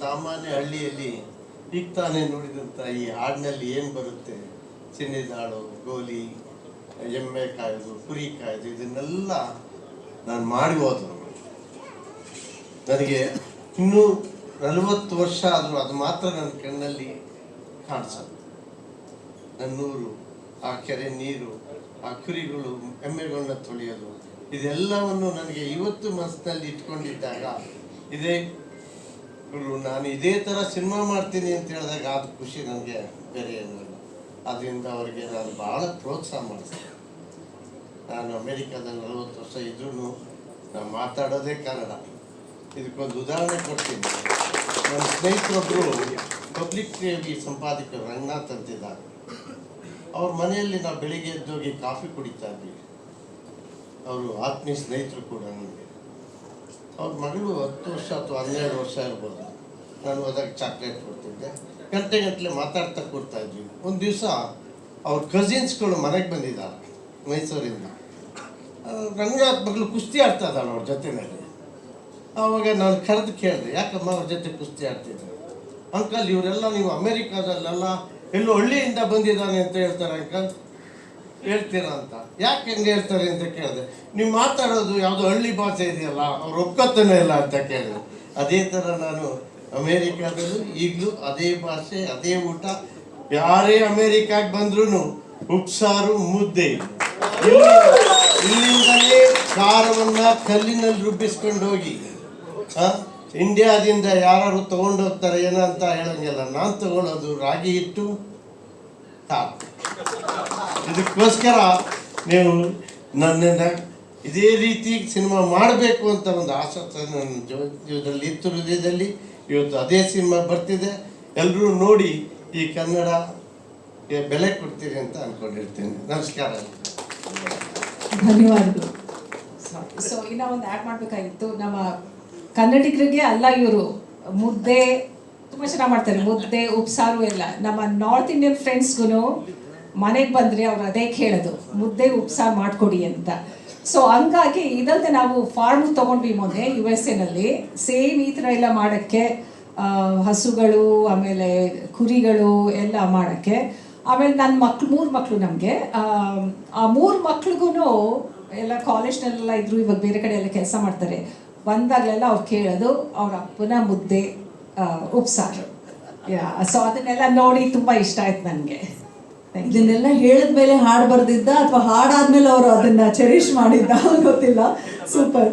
ಸಾಮಾನ್ಯ ಹಳ್ಳಿಯಲ್ಲಿ ಈಗ ತಾನೇ ನೋಡಿದಂಥ ಈ ಹಾಡಿನಲ್ಲಿ ಏನು ಬರುತ್ತೆ? ಚಿನ್ನಿದಾಳು ಗೋಲಿ, ಎಮ್ಮೆ ಕಾಯ್ದು, ಕುರಿ ಕಾಯ್ದು, ಇದನ್ನೆಲ್ಲ ನಾನು ಮಾಡಿ ಹೋದ್ರು ನನಗೆ ಇನ್ನೂ ನಲವತ್ತು ವರ್ಷ ಆದರೂ ಅದು ಮಾತ್ರ ನನ್ನ ಕಣ್ಣಲ್ಲಿ ಕಾಣಿಸೋದು. ನನ್ನೂರು, ಆ ಕೆರೆ ನೀರು, ಆ ಕುರಿಗಳು, ಎಮ್ಮೆಗಳನ್ನ ತೊಳೆಯೋದು, ಇದೆಲ್ಲವನ್ನು ನನಗೆ ಇವತ್ತು ಮನಸ್ಸಿನಲ್ಲಿ ಇಟ್ಕೊಂಡಿದ್ದಾಗ ಇದೇ ನಾನು ಇದೇ ಥರ ಸಿನಿಮಾ ಮಾಡ್ತೀನಿ ಅಂತ ಹೇಳಿದಾಗ ಅದು ಖುಷಿ ನನಗೆ ಬೇರೆ ಏನಿಲ್ಲ. ಅದರಿಂದ ಅವರಿಗೆ ನಾನು ಭಾಳ ಪ್ರೋತ್ಸಾಹ ಮಾಡಿದೆ ನಾನು ಅಮೇರಿಕಾದಲ್ಲಿ ನಲವತ್ತು ವರ್ಷ ಇದ್ರೂ ನಾನು ಮಾತಾಡೋದೇ ಕನ್ನಡ. ಇದಕ್ಕೊಂದು ಉದಾಹರಣೆ ಕೊಡ್ತೀನಿ. ನನ್ನ ಸ್ನೇಹಿತರೊಬ್ಬರು ಪಬ್ಲಿಕ್ ಟಿವಿ ಸಂಪಾದಕರು ರಂಗನಾಥ್ ಅಂತಿದ್ದಾರೆ. ಅವ್ರ ಮನೆಯಲ್ಲಿ ನಾವು ಬೆಳಿಗ್ಗೆ ಎದ್ದೋಗಿ ಕಾಫಿ ಕುಡಿತಾ ಇದ್ವಿ. ಅವರು ಆತ್ಮೀಯ ಸ್ನೇಹಿತರು ಕೂಡ ನನಗೆ. ಅವ್ರ ಮಗಳು ಹತ್ತು ವರ್ಷ ಅಥವಾ ಹನ್ನೆರಡು ವರ್ಷ ಇರ್ಬೋದು ನಾನು ಅದಕ್ಕೆ ಚಾಕ್ಲೇಟ್ ಕೊಡ್ತಿದ್ದೆ. ಗಂಟೆ ಗಂಟಲೆ ಮಾತಾಡ್ತಾ ಕೊಡ್ತಾ ಇದ್ವಿ. ಒಂದು ದಿವಸ ಅವ್ರ ಕಸಿನ್ಸ್ಗಳು ಮನೆಗೆ ಬಂದಿದ್ದಾರೆ, ಮೈಸೂರಿಂದ. ರಂಗನಾಥ್ ಮಗಳು ಕುಸ್ತಿ ಆಡ್ತಾ ಇದ್ದಾಳೆ ಅವ್ರ ಜೊತೆನಲ್ಲಿ. ಆವಾಗ ನಾನು ಕರೆದು ಕೇಳಿದೆ, ಯಾಕಮ್ಮ ಅವ್ರ ಜೊತೆ ಕುಸ್ತಿ ಆಡ್ತಿದ್ದೆ ಅಂಕಲ್, ಇವರೆಲ್ಲ ನೀವು ಅಮೇರಿಕಾದಲ್ಲೆಲ್ಲ ಎಲ್ಲೋ ಹಳ್ಳಿಯಿಂದ ಬಂದಿದ್ದಾನೆ ಅಂತ ಹೇಳ್ತಾರೆ ಅಂಕಲ್. ಹೇಳ್ತೀರಾ ಅಂತ. ಯಾಕೆ ಹೆಂಗೆ ಹೇಳ್ತಾರೆ ಅಂತ ಕೇಳಿದೆ. ನೀವು ಮಾತಾಡೋದು ಯಾವುದೋ ಹಳ್ಳಿ ಭಾಷೆ ಇದೆಯಲ್ಲ, ಅವ್ರು ಒಪ್ಕೊತಾನೆ ಇಲ್ಲ ಅಂತ ಕೇಳಿದೆ. ಅದೇ ಥರ ನಾನು ಅಮೇರಿಕಾದಲ್ಲೂ ಈಗಲೂ ಅದೇ ಭಾಷೆ, ಅದೇ ಊಟ, ಯಾರೇ ಅಮೇರಿಕಾಗೆ ಬಂದ್ರೂ ಉಪ್ಸಾರು ಮುದ್ದೆ. ಇಲ್ಲಿ ಇಲ್ಲಿಂದಲೇ ಖಾರವನ್ನು ಕಲ್ಲಿನಲ್ಲಿ ರುಬ್ಬಿಸ್ಕೊಂಡು ಹೋಗಿ. ಇಂಡಿಯಾದಿಂದ ಯಾರು ತಗೊಂಡು ಹೋಗ್ತಾರೆ ಏನಂತ ಹೇಳಂಗಿಲ್ಲ. ನಾನು ತಗೊಳ್ಳೋದು ರಾಗಿ ಹಿಟ್ಟು ಖಾರ ಇದಕ್ಕೋಸ್ಕರ ನೀವು ನನ್ನನ್ನು ಇದೇ ರೀತಿ ಸಿನಿಮಾ ಮಾಡಬೇಕು ಅಂತ ಒಂದು ಆಸಕ್ತಿ ನನ್ನ ಜೀವದಲ್ಲಿ ಜೀವನದಲ್ಲಿ ಇತ್ತು ಹೃದಯದಲ್ಲಿ. ಇವತ್ತು ಅದೇ ಸಿನಿಮಾ ಬರ್ತಿದೆ. ಎಲ್ಲರೂ ನೋಡಿ ಈ ಕನ್ನಡ ಬೆಲೆ ಕೊಡ್ತೀರಿ ಅಂತ ಅಂದ್ಕೊಂಡಿರ್ತೀನಿ ನಮಸ್ಕಾರ. ಧನ್ಯವಾದಗಳು. ಸೊ ಇನ್ನ ಒಂದು ಆ್ಯಡ್ ಮಾಡಬೇಕಾಗಿತ್ತು. ನಮ್ಮ ಕನ್ನಡಿಗರಿಗೆ ಅಲ್ಲ ಇವರು. ಮುದ್ದೆ ತುಂಬ ಚೆನ್ನಾಗಿ ಮಾಡ್ತಾರೆ. ಮುದ್ದೆ ಉಪ್ಸಾರು ಎಲ್ಲ. ನಮ್ಮ ನಾರ್ತ್ ಇಂಡಿಯನ್ ಫ್ರೆಂಡ್ಸ್ಗೂ ಮನೆಗೆ ಬಂದರೆ ಅವ್ರು ಅದೇ ಕೇಳೋದು, ಮುದ್ದೆ ಉಪ್ಸಾರು ಮಾಡಿಕೊಡಿ ಅಂತ. ಸೊ ಹಂಗಾಗಿ ಇದಲ್ಲದೆ ನಾವು ಫಾರ್ಮ್ ತೊಗೊಂಡ್ವಿ ಮೊನ್ನೆ ಯು ಎಸ್ ಎನಲ್ಲಿ ಸೇಮ್ ಈ ಥರ ಎಲ್ಲ ಮಾಡೋಕ್ಕೆ ಹಸುಗಳು, ಆಮೇಲೆ ಕುರಿಗಳು ಎಲ್ಲ ಮಾಡೋಕ್ಕೆ. ಆಮೇಲೆ ನನ್ನ ಮಕ್ಳು, ಮೂರು ಮಕ್ಕಳು ನಮಗೆ. ಆ ಮೂರು ಮಕ್ಳಿಗೂ ಎಲ್ಲ ಕಾಲೇಜ್ನಲ್ಲೆಲ್ಲ ಇದ್ರು, ಇವಾಗ ಬೇರೆ ಕಡೆ ಎಲ್ಲ ಕೆಲಸ ಮಾಡ್ತಾರೆ. ಬಂದಾಗಲೆಲ್ಲ ಅವ್ರು ಕೇಳೋದು, ಅವ್ರ ಅಪ್ಪನ ಮುದ್ದೆ ಉಪ್ಸಾರು. ಉಪ್ಸಾರು ಸೊ ಅದನ್ನೆಲ್ಲ ನೋಡಿ ತುಂಬ ಇಷ್ಟ ಆಯ್ತು ನನಗೆ. ಇದನ್ನೆಲ್ಲ ಹೇಳಿದ್ಮೇಲೆ ಹಾಡು ಬರ್ದಿದ್ದ ಅಥವಾ ಹಾಡಾದ್ಮೇಲೆ ಅವರು ಅದನ್ನ ಚೆರಿಶ್ ಮಾಡಿದ್ದ ಗೊತ್ತಿಲ್ಲ. ಸೂಪರ್